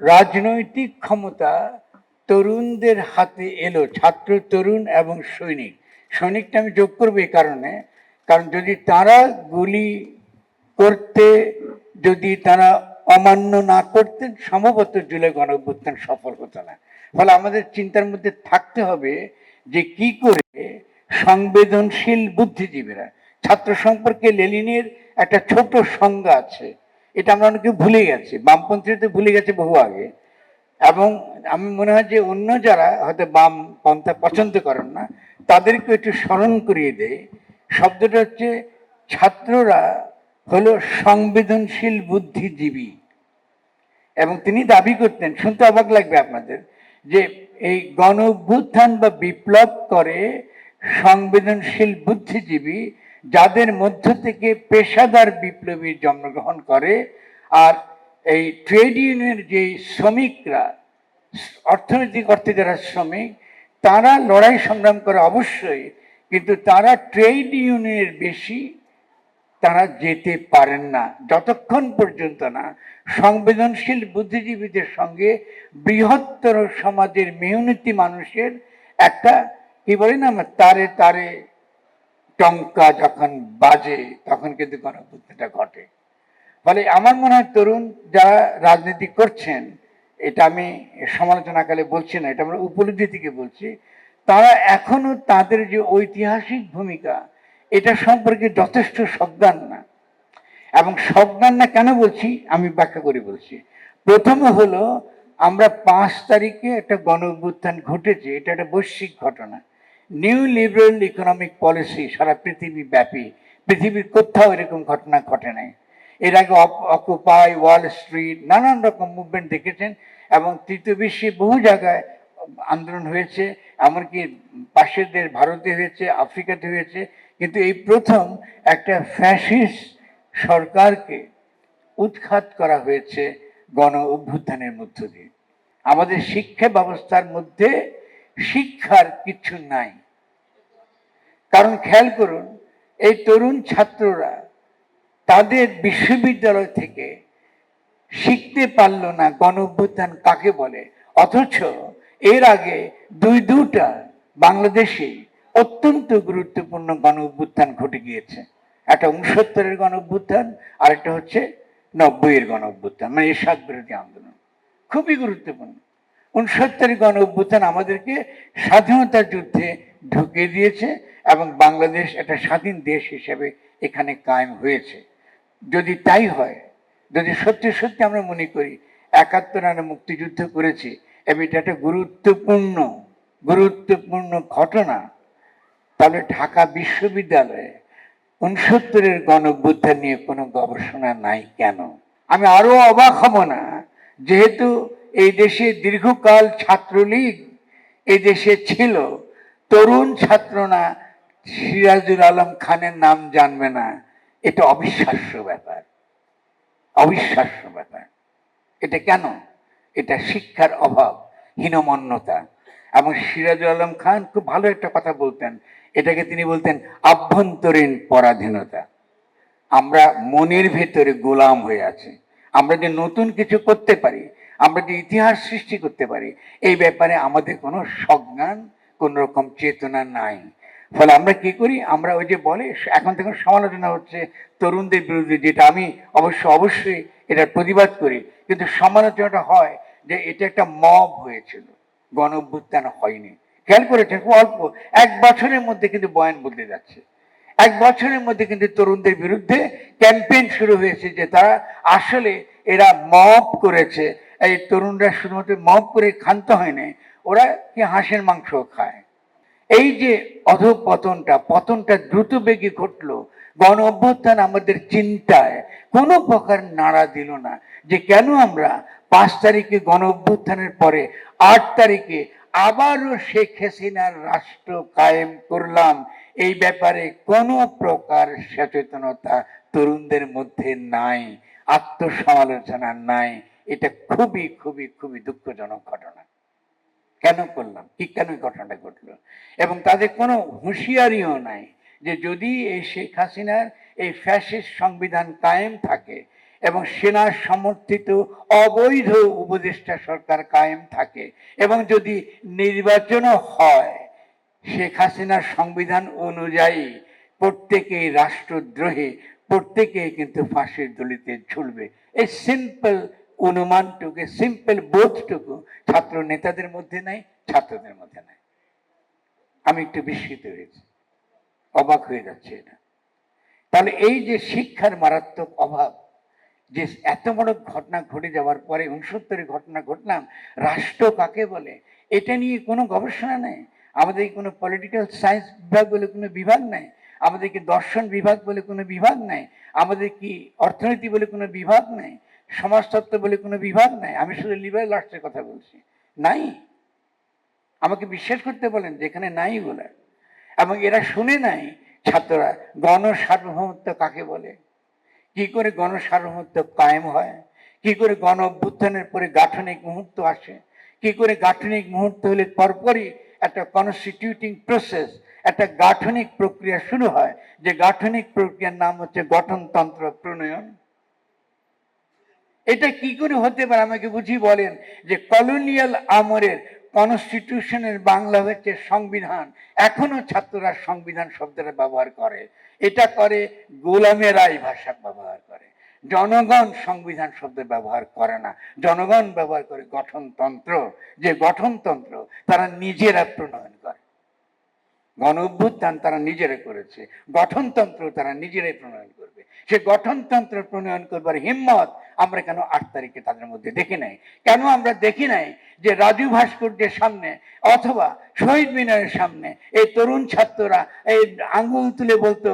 রাজনৈতিক ক্ষমতা তরুণদের হাতে এলো, ছাত্র, তরুণ এবং সৈনিক। সৈনিকটা আমি যোগ করব এই কারণে, কারণ যদি তারা গুলি করতে, যদি তারা অমান্য না করতেন, সম্ভবত জুলাই গণ সফল হতো না। ফলে আমাদের চিন্তার মধ্যে থাকতে হবে যে কি করে সংবেদনশীল বুদ্ধিজীবীরা, ছাত্র সম্পর্কে লেলিনের একটা ছোট সংজ্ঞা আছে এটা আমরা অনেকে ভুলে গেছি বামপন্থীরা ভুলে গেছে বহু আগে। এবং আমি মনে হয় যে অন্য যারা হয়তো বাম পন্থা পছন্দ করেন না তাদেরকে একটু স্মরণ করিয়ে দেয় শব্দটা হচ্ছে, ছাত্ররা হলো সংবেদনশীল বুদ্ধিজীবী। এবং তিনি দাবি করতেন, শুনতে অবাক লাগবে আপনাদের, যে এই গণ বা বিপ্লব করে সংবেদনশীল বুদ্ধিজীবী যাদের মধ্য থেকে পেশাদার বিপ্লবী জন্মগ্রহণ করে, আর এই ট্রেড ইউনিয়নের যে শ্রমিকরা, অর্থনৈতিক অর্থে যারা শ্রমিক, তারা লড়াই সংগ্রাম করে অবশ্যই, কিন্তু তারা ট্রেড ইউনিয়নের বেশি তারা যেতে পারেন না, যতক্ষণ পর্যন্ত না সংবেদনশীল বুদ্ধিজীবীদের সঙ্গে বৃহত্তর সমাজের মেহনতি মানুষের একটা, কি বলি না তারে তারে টঙ্কা যখন বাজে, তখন কিন্তু গণবুদ্ধিটা ঘটে। ফলে আমার মনে হয় তরুণ যারা রাজনীতি করছেন, এটা আমি সমালোচনাকালে বলছি না, এটা আমরা উপলব্ধি থেকে বলছি, তারা এখনও তাদের যে ঐতিহাসিক ভূমিকা, এটা সম্পর্কে যথেষ্ট সজ্ঞান না। এবং সজ্ঞান না কেন বলছি, আমি ব্যাখ্যা করে বলছি। প্রথমে হলো, আমরা পাঁচ তারিখে একটা গণ ঘটেছে, এটা একটা বৈশ্বিক ঘটনা। নিউ লিবারেল ইকোনমিক পলিসি সারা পৃথিবী ব্যাপী। পৃথিবীর কোথাও এরকম ঘটনা ঘটে নাই। এর আগে অকুপাই ওয়াল স্ট্রিট নানান রকম মুভমেন্ট দেখেছেন এবং তৃতীয় বিশ্বে বহু জায়গায় আন্দোলন হয়েছে, এমনকি পাশের দেশ ভারতে হয়েছে, আফ্রিকাতে হয়েছে। কিন্তু এই প্রথম একটা ফ্যাসিস্ট সরকারকে উৎখাত করা হয়েছে গণ অভ্যুত্থানের মধ্য দিয়ে। আমাদের শিক্ষা ব্যবস্থার মধ্যে শিক্ষার কিছু নাই। কারণ খেয়াল করুন, এই তরুণ ছাত্ররা তাদের বিশ্ববিদ্যালয় থেকে শিখতে পারল না গণ কাকে বলে? অথচ এর আগে দুই দুটা বাংলাদেশে অত্যন্ত গুরুত্বপূর্ণ গণ অভ্যুত্থান ঘটে গিয়েছে। একটা উনসত্তরের গণ অভ্যুত্থান আর একটা হচ্ছে নব্বইয়ের গণ অভ্যুত্থান মানে এরশাদ বিরোধী আন্দোলন। খুবই গুরুত্বপূর্ণ। উনসত্তরের গণ অভ্যুত্থান আমাদেরকে স্বাধীনতা যুদ্ধে ঢুকিয়ে দিয়েছে এবং বাংলাদেশ একটা স্বাধীন দেশ হিসেবে এখানে কায়েম হয়েছে। যদি তাই হয়, যদি সত্যি সত্যি আমরা মনে করি একাত্তর আমরা মুক্তিযুদ্ধ করেছি এবং এটা একটা গুরুত্বপূর্ণ গুরুত্বপূর্ণ ঘটনা, তাহলে ঢাকা বিশ্ববিদ্যালয়ে উনসত্তরের গণ অভ্যুত্থান নিয়ে কোনো গবেষণা নাই কেন? আমি আরও অবাক হব না, যেহেতু এই দেশে দীর্ঘকাল ছাত্রলীগ এই দেশে ছিল। তরুণ ছাত্র না সিরাজুল আলম খানের নাম জানবে না। এটা অবিশ্বাস্য ব্যাপার। অবিশ্বাস্য ব্যাপার। এটা কেন? এটা শিক্ষার অভাব, হীনমন্যতা। এবং সিরাজুল আলম খান খুব ভালো একটা কথা বলতেন। এটাকে তিনি বলতেন আভ্যন্তরীণ পরাধীনতা। আমরা মনের ভেতরে গোলাম হয়ে আছি। আমরা যে নতুন কিছু করতে পারি আমরা যে ইতিহাস সৃষ্টি করতে পারি। এই ব্যাপারে আমাদের কোনো সজ্ঞান, কোন রকম চেতনা নাই। ফলে আমরা কি করি? আমরা ওই যে বলে, এখন থেকে সমালোচনা হচ্ছে তরুণদের বিরুদ্ধে, যেটা আমি অবশ্য অবশ্যই এটার প্রতিবাদ করি। কিন্তু সমালোচনাটা হয় যে এটা একটা মব হয়েছিল। গণ অভ্যুত্থান হয়নি। খেয়াল করেছেন? খুব অল্প। এক বছরের মধ্যে কিন্তু বয়ান বদলে যাচ্ছে। এক বছরের মধ্যে কিন্তু তরুণদের বিরুদ্ধে ক্যাম্পেইন শুরু হয়েছে যে তারা আসলে এরা মব করেছে। এই তরুণরা শুধুমাত্র মব করে ক্ষান্ত হয়নি ওরা কি হাঁসের মাংস খায়? এই যে অধপতনটা, পতনটা দ্রুত বেগে ঘটলো, গণ অভ্যুত্থান আমাদের চিন্তায় কোনো প্রকার নাড়া দিল না যে কেন আমরা পাঁচ তারিখে গণ অভ্যুত্থানের পরে আট তারিখে আবারও শেখ হাসিনার রাষ্ট্র কায়েম করলাম। এই ব্যাপারে কোনো প্রকার সচেতনতা তরুণদের মধ্যে নাই। আত্মসমালোচনা নাই। এটা খুবই খুবই খুবই দুঃখজনক ঘটনা। কেন করলাম? কি কেন ঘটনাটা ঘটলো? এবং তাদের কোনো হুঁশিয়ারিও নাই যে যদি এই শেখ হাসিনার এই ফ্যাসিস্ট সংবিধান কায়েম থাকে এবং সেনা সমর্থিত অবৈধ উপদেষ্টা সরকার কায়েম থাকে এবং যদি নির্বাচনও হয়, শেখ হাসিনার সংবিধান অনুযায়ী প্রত্যেকেই রাষ্ট্রদ্রোহী প্রত্যেকেই কিন্তু ফাঁসির দলিতে ঝুলবে। এই সিম্পল অনুমানটুকু সিম্পল বোধটুকু ছাত্র নেতাদের মধ্যে নাই, ছাত্রদের মধ্যে নাই। আমি একটু বিস্মিত হয়েছি। অবাক হয়ে যাচ্ছে এটা। তাহলে এই যে শিক্ষার মারাত্মক অভাব, যে এত বড় ঘটনা ঘটে যাওয়ার পরে উনসত্তরের ঘটনা ঘটলাম, রাষ্ট্র কাকে বলে? এটা নিয়ে কোনো গবেষণা নেই? আমাদের কোনো পলিটিক্যাল সায়েন্স বিভাগ বলে কোনো বিভাগ নাই? আমাদের কি দর্শন বিভাগ বলে কোনো বিভাগ নাই? আমাদের কি অর্থনীতি বলে কোনো বিভাগ নাই? সমাজতত্ত্ব বলে কোনো বিভাগ নাই? আমি শুধু লিবারেল আর্টসের কথা বলছি। নাই? আমাকে বিশ্বাস করতে বলেন যেখানে নাই বলে। এবং এরা শুনে নাই ছাত্ররা গণ সার্বভৌমত্ব কাকে বলে? কি করে গণ সার্বভৌমত্ব কায়েম হয়? কি করে গণ অভ্যুত্থানের পরে গাঠনিক মুহূর্ত আসে? কি করে গাঠনিক মুহূর্ত হলে পরপরই একটা কনস্টিটিউটিং প্রসেস একটা গাঠনিক প্রক্রিয়া শুরু হয়। যে গাঠনিক প্রক্রিয়ার নাম হচ্ছে গঠনতন্ত্র প্রণয়ন। এটা কি করে হতে পারে আমাকে বুঝি বলেন? যে কলোনিয়াল আমরের কনস্টিটিউশনের বাংলা হচ্ছে সংবিধান। এখনও ছাত্ররা সংবিধান শব্দটা ব্যবহার করে। এটা করে গোলামেরাই ভাষা ব্যবহার করে। জনগণ সংবিধান শব্দ ব্যবহার করে না। জনগণ ব্যবহার করে গঠনতন্ত্র। যে গঠনতন্ত্র, তারা নিজেরা প্রণয়ন করে। গণ অভ্যুত্থান তারা নিজেরা করেছে, গঠনতন্ত্র তারা নিজেরাই প্রণয়ন করবে। সে গঠনতন্ত্র প্রণয়ন করবার হিম্মত আমরা কেন আট তারিখে তাদের মধ্যে দেখি নাই? কেন আমরা দেখি নাই যে রাজু ভাস্কর্যের সামনে অথবা শহীদ মিনারের সামনে এই তরুণ ছাত্ররা এই আঙ্গুল তুলে বলতো,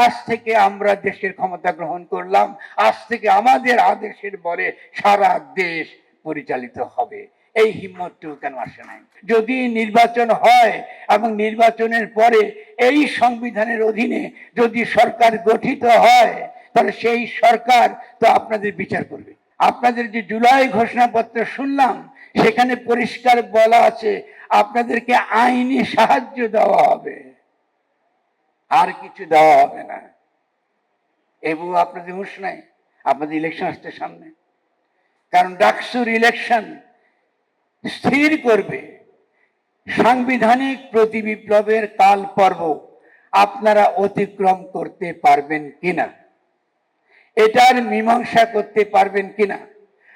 আজ থেকে আমরা দেশের ক্ষমতা গ্রহণ করলাম, আজ থেকে আমাদের আদেশের বলে সারা দেশ পরিচালিত হবে। এই হিম্মতটুকু কেন আসে নাই? যদি নির্বাচন হয় এবং নির্বাচনের পরে এই সংবিধানের অধীনে যদি সরকার গঠিত হয়, তাহলে সেই সরকার তো আপনাদের বিচার করবে। আপনাদের যে জুলাই ঘোষণাপত্র শুনলাম, সেখানে পরিষ্কার বলা আছে, আপনাদেরকে আইনি সাহায্য দেওয়া হবে। আর কিছু দেওয়া হবে না। এবং আপনাদের হুঁশ নাই, আপনাদের ইলেকশন আসতে সামনে। কারণ ডাকসুর ইলেকশন স্থির করবে। সাংবিধানিক প্রতি বিপ্লবের কাল পর্ব আপনারা অতিক্রম করতে পারবেন কিনা? এটার মীমাংসা করতে পারবেন কিনা?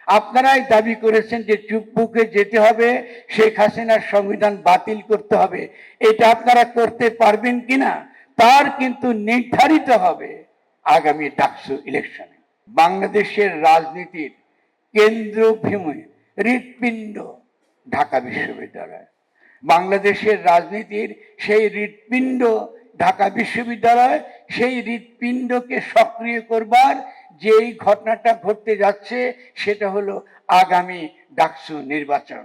আপনারাই দাবি করেছেন যে চুপবুকে যেতে হবে, শেখ হাসিনার সংবিধান বাতিল করতে হবে। এটা আপনারা করতে পারবেন কিনা? তার কিন্তু নির্ধারিত হবে আগামী ডাকসু ইলেকশনে। বাংলাদেশের রাজনীতির কেন্দ্রভূমি হৃৎপিণ্ড ঢাকা বিশ্ববিদ্যালয়। বাংলাদেশের রাজনীতির সেই হৃৎপিণ্ড ঢাকা বিশ্ববিদ্যালয়, সেই হৃৎপিণ্ডকে সক্রিয় করবার যেই ঘটনাটা ঘটতে যাচ্ছে, সেটা হলো আগামী ডাকসু নির্বাচন।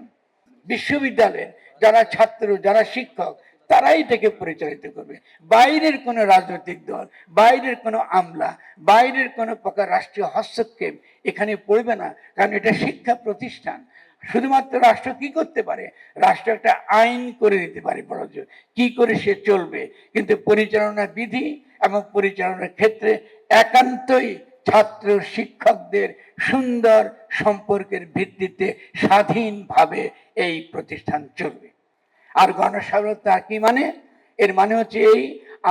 বিশ্ববিদ্যালয়ের যারা ছাত্র, যারা শিক্ষক, তারাই এটাকে পরিচালিত করবে। বাইরের কোনো রাজনৈতিক দল, বাইরের কোনো আমলা, বাইরের কোনো প্রকার রাষ্ট্রীয় হস্তক্ষেপ এখানে পড়বে না, কারণ এটা শিক্ষা প্রতিষ্ঠান। শুধুমাত্র রাষ্ট্র কি করতে পারে? রাষ্ট্র একটা আইন করে দিতে পারে বড় কি করে সে চলবে? কিন্তু পরিচালনা বিধি এবং পরিচালনার ক্ষেত্রে একান্তই ছাত্র শিক্ষকদের সুন্দর সম্পর্কের ভিত্তিতে স্বাধীনভাবে এই প্রতিষ্ঠান চলবে। আর গণস্বাধীনতা কি মানে? এর মানে হচ্ছে এই,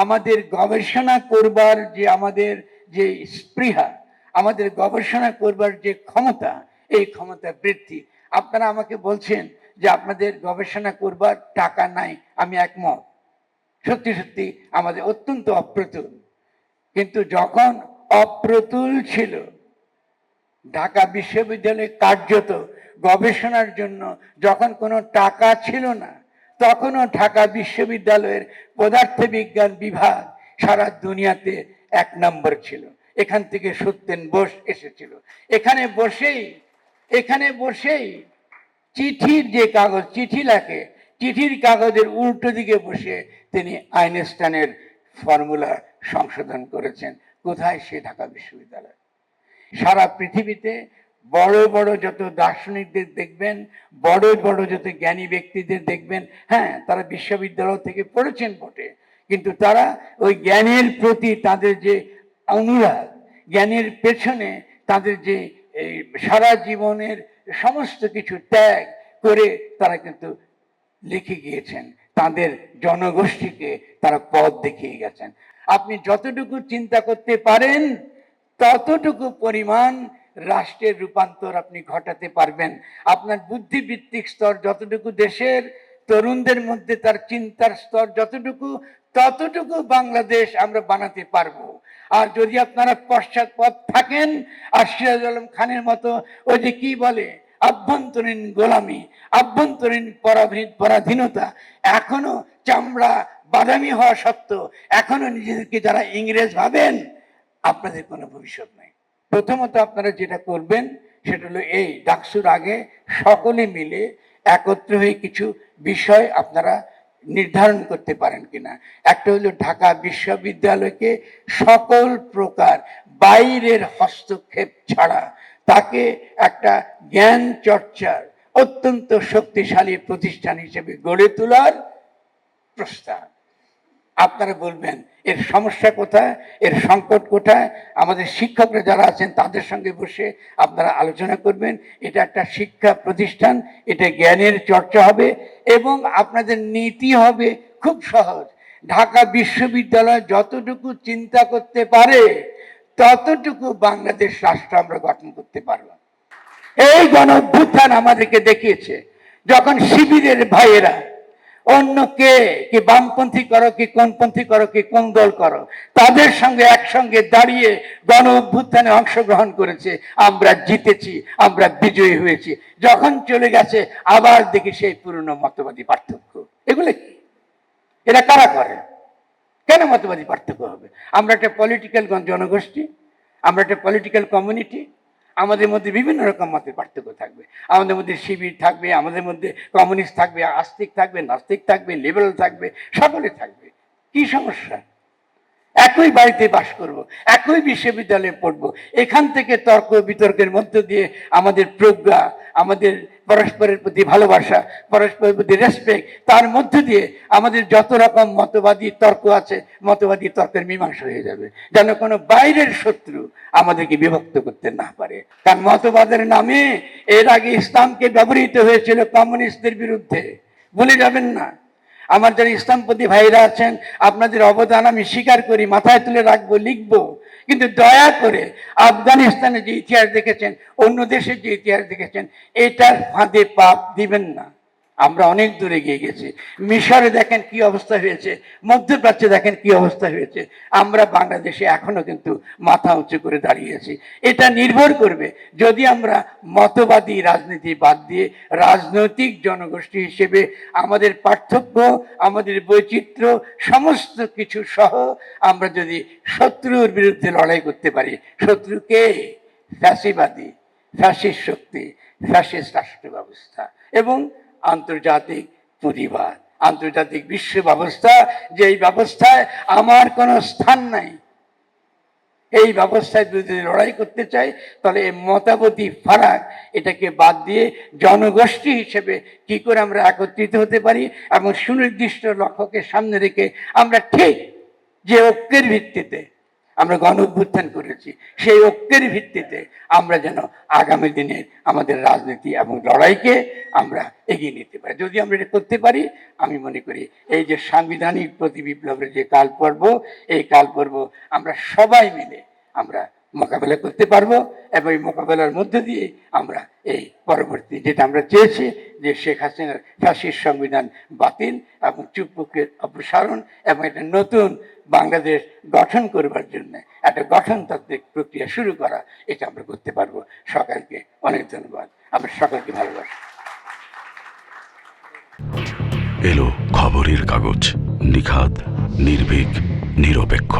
আমাদের গবেষণা করবার যে আমাদের যে স্পৃহা, আমাদের গবেষণা করবার যে ক্ষমতা, এই ক্ষমতা বৃদ্ধি। আপনারা আমাকে বলছেন যে আপনাদের গবেষণা করবার টাকা নাই, আমি একমত। সত্যি সত্যি, আমাদের অত্যন্ত অপ্রতুল। কিন্তু যখন অপ্রতুল ছিল, ঢাকা বিশ্ববিদ্যালয়ে কার্যত গবেষণার জন্য যখন কোনো টাকা ছিল না, তখনও ঢাকা বিশ্ববিদ্যালয়ের পদার্থবিজ্ঞান বিভাগ সারা দুনিয়াতে এক নম্বর ছিল। এখান থেকে সত্যেন বোস এসেছিল। এখানে বসেই এখানে বসেই চিঠির যে কাগজ, চিঠি লেখে, চিঠির কাগজের উল্টো দিকে বসে তিনি আইনস্টাইনের ফর্মুলা সংশোধন করেছেন। কোথায়? সে ঢাকা বিশ্ববিদ্যালয়। সারা পৃথিবীতে বড় বড় যত দার্শনিকদের দেখবেন, বড় বড় যত জ্ঞানী ব্যক্তিদের দেখবেন হ্যাঁ তারা বিশ্ববিদ্যালয় থেকে পড়েছেন বটে, কিন্তু তারা ওই জ্ঞানের প্রতি তাদের যে অনুরাগ, জ্ঞানের পেছনে তাদের যে এই সারা জীবনের সমস্ত কিছু ত্যাগ করে তারা কিন্তু লিখে গিয়েছেন। তাদের জনগোষ্ঠীকে তারা পথ দেখিয়ে গেছেন। আপনি যতটুকু চিন্তা করতে পারেন, ততটুকু পরিমাণ রাষ্ট্রের রূপান্তর আপনি ঘটাতে পারবেন। আপনার বুদ্ধিবৃত্তিক স্তর যতটুকু দেশের তরুণদের মধ্যে তার চিন্তার স্তর যতটুকু ততটুকু বাংলাদেশ আমরা বানাতে পারব। আর যদি আপনারা পশ্চাৎপদ থাকেন, আর সিরাজ আলম খানের মতো ওই যে কি বলে, আভ্যন্তরীণ গোলামি, আভ্যন্তরীণ পরাধীন, পরাধীনতা, এখনও চামড়া বাদামি হওয়া সত্ত্বেও এখনও নিজেদেরকে যারা ইংরেজ ভাবেন, আপনাদের কোনো ভবিষ্যৎ নেই। প্রথমত আপনারা যেটা করবেন, সেটা হলো এই ডাকসুর আগে সকলে মিলে একত্র হয়ে কিছু বিষয় আপনারা নির্ধারণ করতে পারেন কিনা। একটা হলো ঢাকা বিশ্ববিদ্যালয়কে সকল প্রকার বাইরের হস্তক্ষেপ ছাড়া তাকে একটা জ্ঞান চর্চার অত্যন্ত শক্তিশালী প্রতিষ্ঠান হিসেবে গড়ে তোলার প্রস্তাব। আপনারা বলবেন, এর সমস্যা কোথায়? এর সংকট কোথায়? আমাদের শিক্ষকরা যারা আছেন, তাদের সঙ্গে বসে আপনারা আলোচনা করবেন। এটা একটা শিক্ষা প্রতিষ্ঠান, এটা জ্ঞানের চর্চা হবে এবং আপনাদের নীতি হবে খুব সহজ। ঢাকা বিশ্ববিদ্যালয় যতটুকু চিন্তা করতে পারে, ততটুকু বাংলাদেশ রাষ্ট্র আমরা গঠন করতে পারব। এই গণ অভ্যুত্থান আমাদেরকে দেখিয়েছে। যখন শিবিরের ভাইয়েরা অন্য কে কি বামপন্থী করো, কি কোনপন্থী করো, কি কোন দল করো, তাদের সঙ্গে একসঙ্গে দাঁড়িয়ে গণ অভ্যুত্থানে অংশগ্রহণ করেছে, আমরা জিতেছি, আমরা বিজয়ী হয়েছি। যখন চলে গেছে, আবার দেখি সেই পুরনো মতবাদী পার্থক্য। এগুলো কি? এরা কারা করে? কেন মতবাদী পার্থক্য হবে? আমরা একটা পলিটিক্যাল জনগোষ্ঠী আমরা একটা পলিটিক্যাল কমিউনিটি আমাদের মধ্যে বিভিন্ন রকম মতের পার্থক্য থাকবে। আমাদের মধ্যে শিবির থাকবে, আমাদের মধ্যে কমিউনিস্ট থাকবে, আস্তিক থাকবে, নাস্তিক থাকবে লিবারেল থাকবে, সকলে থাকবে। কি সমস্যা? একই বাড়িতে বাস করব, একই বিশ্ববিদ্যালয়ে পড়ব, এখান থেকে তর্ক বিতর্কের মধ্য দিয়ে আমাদের প্রজ্ঞা, আমাদের পরস্পরের প্রতি ভালোবাসা, পরস্পরের প্রতি রেসপেক্ট তার মধ্য দিয়ে আমাদের যত রকম মতবাদী তর্ক আছে, মতবাদী তর্কের মীমাংসা হয়ে যাবে। যেন কোনো বাইরের শত্রু আমাদেরকে বিভক্ত করতে না পারে। কারণ মতবাদের নামে এর আগে ইসলামকে ব্যবহৃত হয়েছিল কমিউনিস্টদের বিরুদ্ধে। ভুলে যাবেন না। আমার যারা ইসলামপন্থী ভাইরা আছেন, আপনাদের অবদান আমি স্বীকার করি, মাথায় তুলে রাখব, লিখব। কিন্তু দয়া করে আফগানিস্তানে যে ইতিহাস দেখেছেন, অন্য দেশের যে ইতিহাস দেখেছেন, এটার ফাঁদে পাপ দিবেন না। আমরা অনেক দূরে গিয়ে গেছি। মিশরে দেখেন কি অবস্থা হয়েছে, মধ্যপ্রাচ্যে দেখেন কি অবস্থা হয়েছে। আমরা বাংলাদেশে এখনও কিন্তু মাথা উঁচু করে দাঁড়িয়েছি এটা নির্ভর করবে যদি আমরা মতবাদী রাজনীতি বাদ দিয়ে রাজনৈতিক জনগোষ্ঠী হিসেবে আমাদের পার্থক্য, আমাদের বৈচিত্র্য সমস্ত কিছু সহ আমরা যদি শত্রুর বিরুদ্ধে লড়াই করতে পারি শত্রুকে ফ্যাসিবাদী, ফ্যাসিস্ট শক্তি, ফ্যাসিস্ট রাষ্ট্র ব্যবস্থা এবং আন্তর্জাতিক পুঁজিবাদ। আন্তর্জাতিক বিশ্ব ব্যবস্থা যে এই ব্যবস্থায় আমার কোনো স্থান নাই, এই ব্যবস্থায় যদি লড়াই করতে চাই, তাহলে এই ফারাক, এটাকে বাদ দিয়ে জনগোষ্ঠী হিসেবে কি করে আমরা একত্রিত হতে পারি এবং সুনির্দিষ্ট লক্ষ্যকে সামনে রেখে আমরা ঠিক যে ঐক্যের ভিত্তিতে আমরা গণ অভ্যুত্থান করেছি। সেই ঐক্যের ভিত্তিতে আমরা যেন আগামী দিনের আমাদের রাজনীতি এবং লড়াইকে আমরা এগিয়ে নিতে পারি। যদি আমরা এটা করতে পারি, আমি মনে করি এই যে সাংবিধানিক প্রতি বিপ্লবের যে কাল পর্ব এই কাল পর্ব আমরা সবাই মিলে আমরা মোকাবেলা করতে পারব এবং এই মোকাবেলার মধ্য দিয়ে আমরা এই পরবর্তী যেটা আমরা চেয়েছি যে শেখ হাসিনার ফাঁসির সংবিধান বাতিল এবং চুপকে অপসারণ এবং একটা নতুন বাংলাদেশ গঠন করবার জন্য একটা গঠনতাত্ত্বিক প্রক্রিয়া শুরু করা, এটা আমরা করতে পারব। সকালকে অনেক ধন্যবাদ। আমরা সকলকে ভালোবাসি। এলো খবরের কাগজ, নিখাদ, নির্ভীক, নিরপেক্ষ।